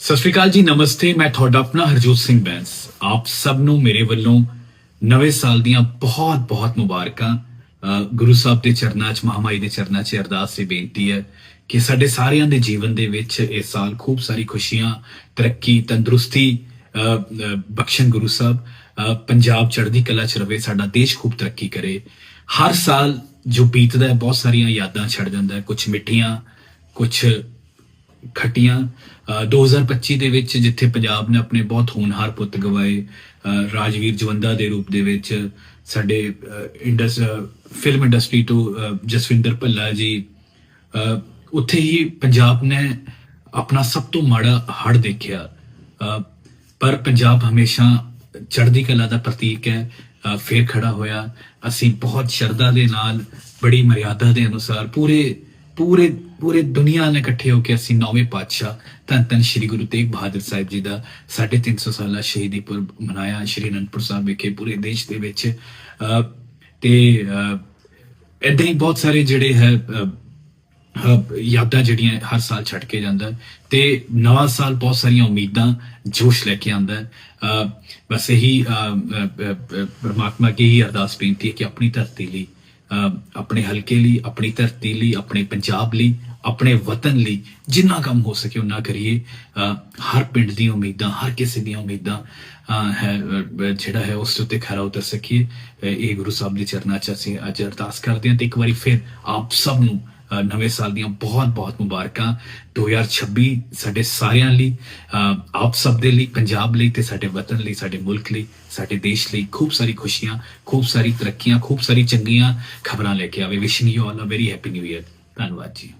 ਸਤਿ ਸ਼੍ਰੀ ਅਕਾਲ ਜੀ, ਨਮਸਤੇ। ਮੈਂ ਤੁਹਾਡਾ ਆਪਣਾ ਹਰਜੋਤ ਸਿੰਘ ਬੈਂਸ। ਆਪ ਸਭ ਨੂੰ ਮੇਰੇ ਵੱਲੋਂ ਨਵੇਂ ਸਾਲ ਦੀਆਂ ਬਹੁਤ ਬਹੁਤ ਮੁਬਾਰਕਾਂ। ਗੁਰੂ ਸਾਹਿਬ ਦੇ ਚਰਨਾਂ 'ਚ ਮਹਾਮਾਈ ਦੇ ਚਰਨਾਂ 'ਚ ਅਰਦਾਸ ਤੇ ਬੇਨਤੀ ਹੈ ਕਿ ਸਾਡੇ ਸਾਰਿਆਂ ਦੇ ਜੀਵਨ ਦੇ ਵਿੱਚ ਇਸ ਸਾਲ ਖੂਬ ਸਾਰੀ ਖੁਸ਼ੀਆਂ, ਤਰੱਕੀ, ਤੰਦਰੁਸਤੀ ਬਖਸ਼ਣ ਗੁਰੂ ਸਾਹਿਬ। ਪੰਜਾਬ ਚੜ੍ਹਦੀ ਕਲਾ 'ਚ ਰਵੇ, ਸਾਡਾ ਦੇਸ਼ ਖੂਬ ਤਰੱਕੀ ਕਰੇ। ਹਰ ਸਾਲ ਜੋ ਬੀਤਦਾ ਹੈ, ਬਹੁਤ ਸਾਰੀਆਂ ਯਾਦਾਂ ਛੱਡ ਜਾਂਦਾ ਹੈ। ਕੁਝ ਮਿੱਠੀਆਂ ਕੁਝ ਖੱਟੀਆਂ ਅ, 2025 ਦੇ ਵਿੱਚ ਜਿੱਥੇ ਪੰਜਾਬ ਨੇ ਆਪਣੇ ਬਹੁਤ ਹੋਣਹਾਰ ਪੁੱਤ ਗਵਾਏ ਰਾਜਵੀਰ ਜਵੰਦਾ ਦੇ ਰੂਪ ਦੇ ਵਿੱਚ ਸਾਡੇ ਇੰਡਸ ਫਿਲਮ ਇੰਡਸਟਰੀ ਤੋਂ ਜਸਵਿੰਦਰ ਭੱਲਾ ਜੀ ਉੱਥੇ ਹੀ ਪੰਜਾਬ ਨੇ ਆਪਣਾ ਸਭ ਤੋਂ ਮਾੜਾ ਹੜ ਦੇਖਿਆ। ਅ, ਪਰ ਪੰਜਾਬ ਹਮੇਸ਼ਾ ਚੜ੍ਹਦੀ ਕਲਾ ਦਾ ਪ੍ਰਤੀਕ ਹੈ ਅ, ਫੇਰ ਖੜਾ ਹੋਇਆ। ਅਸੀਂ ਬਹੁਤ ਸ਼ਰਧਾ ਦੇ ਨਾਲ ਬੜੀ ਮਰਿਆਦਾ ਦੇ ਅਨੁਸਾਰ ਪੂਰੇ ਪੂਰੇ ਪੂਰੇ ਦੁਨੀਆ ਨਾਲ ਇਕੱਠੇ ਹੋ ਕੇ ਅਸੀਂ ਨੌਵੇਂ ਪਾਤਸ਼ਾਹ ਧੰਨ ਧੰਨ ਸ਼੍ਰੀ ਗੁਰੂ ਤੇਗ ਬਹਾਦਰ ਸਾਹਿਬ ਜੀ ਦਾ 350 ਸਾਲਾ ਸ਼ਹੀਦੀ ਪੁਰਬ ਮਨਾਇਆ ਸ਼੍ਰੀ ਅਨੰਦਪੁਰ ਸਾਹਿਬ ਵਿਖੇ ਪੂਰੇ ਦੇਸ਼ ਦੇ ਵਿੱਚ। ਅ, ਤੇ ਇਦਾਂ ਹੀ ਬਹੁਤ ਸਾਰੇ ਜਿਹੜੇ ਹੈ ਯਾਦਾਂ ਜਿਹੜੀਆਂ ਹਰ ਸਾਲ ਛੱਡ ਕੇ ਜਾਂਦਾ ਹੈ। ਤੇ ਨਵਾਂ ਸਾਲ ਬਹੁਤ ਸਾਰੀਆਂ ਉਮੀਦਾਂ ਜੋਸ਼ ਲੈ ਕੇ ਆਉਂਦਾ ਬਸ ਇਹੀ ਪਰਮਾਤਮਾ ਅਹ, ਅੱਗੇ ਹੀ ਅਰਦਾਸ ਬੇਨਤੀ ਹੈ ਕਿ ਆਪਣੀ ਧਰਤੀ ਲਈ ਆਪਣੇ ਹਲਕੇ ਲਈ ਆਪਣੀ ਧਰਤੀ ਲਈ ਆਪਣੇ ਪੰਜਾਬ ਲਈ ਆਪਣੇ ਵਤਨ ਲਈ ਜਿੰਨਾ ਕੰਮ ਹੋ ਸਕੇ ਉਹਨਾਂ ਕਰੀਏ। ਅਹ, ਹਰ ਪਿੰਡ ਦੀ ਉਮੀਦਾਂ ਹਰ ਕਿਸੇ ਦੀਆਂ ਉਮੀਦਾਂ ਅਹ, ਹੈ ਜਿਹੜਾ ਹੈ ਉਸ ਉੱਤੇ ਖਰਾ ਉਤਰ ਸਕੀਏ। ਇਹ ਗੁਰੂ ਸਾਹਿਬ ਦੇ ਚਰਨਾਂ 'ਚ ਅਸੀਂ ਅੱਜ ਅਰਦਾਸ ਕਰਦੇ ਹਾਂ ਤੇ ਇੱਕ ਵਾਰੀ ਫਿਰ ਆਪ ਸਭ ਨੂੰ ਨਵੇਂ ਸਾਲ ਦੀਆਂ ਬਹੁਤ ਬਹੁਤ ਮੁਬਾਰਕਾਂ। 2026 ਸਾਡੇ ਸਾਰਿਆਂ ਲਈ ਆਪ ਸਭ ਦੇ ਲਈ, ਪੰਜਾਬ ਲਈ ਤੇ ਸਾਡੇ ਵਤਨ ਲਈ, ਸਾਡੇ ਮੁਲਕ ਲਈ, ਸਾਡੇ ਦੇਸ਼ ਲਈ ਖੂਬ ਸਾਰੀ ਖੁਸ਼ੀਆਂ, ਖੂਬ ਸਾਰੀ ਤਰੱਕੀਆਂ, ਖੂਬ ਸਾਰੀ ਚੰਗੀਆਂ ਖਬਰਾਂ ਲੈ ਕੇ ਆਵੇ। Wishing you all a very happy new year ਧੰਨਵਾਦ ਜੀ।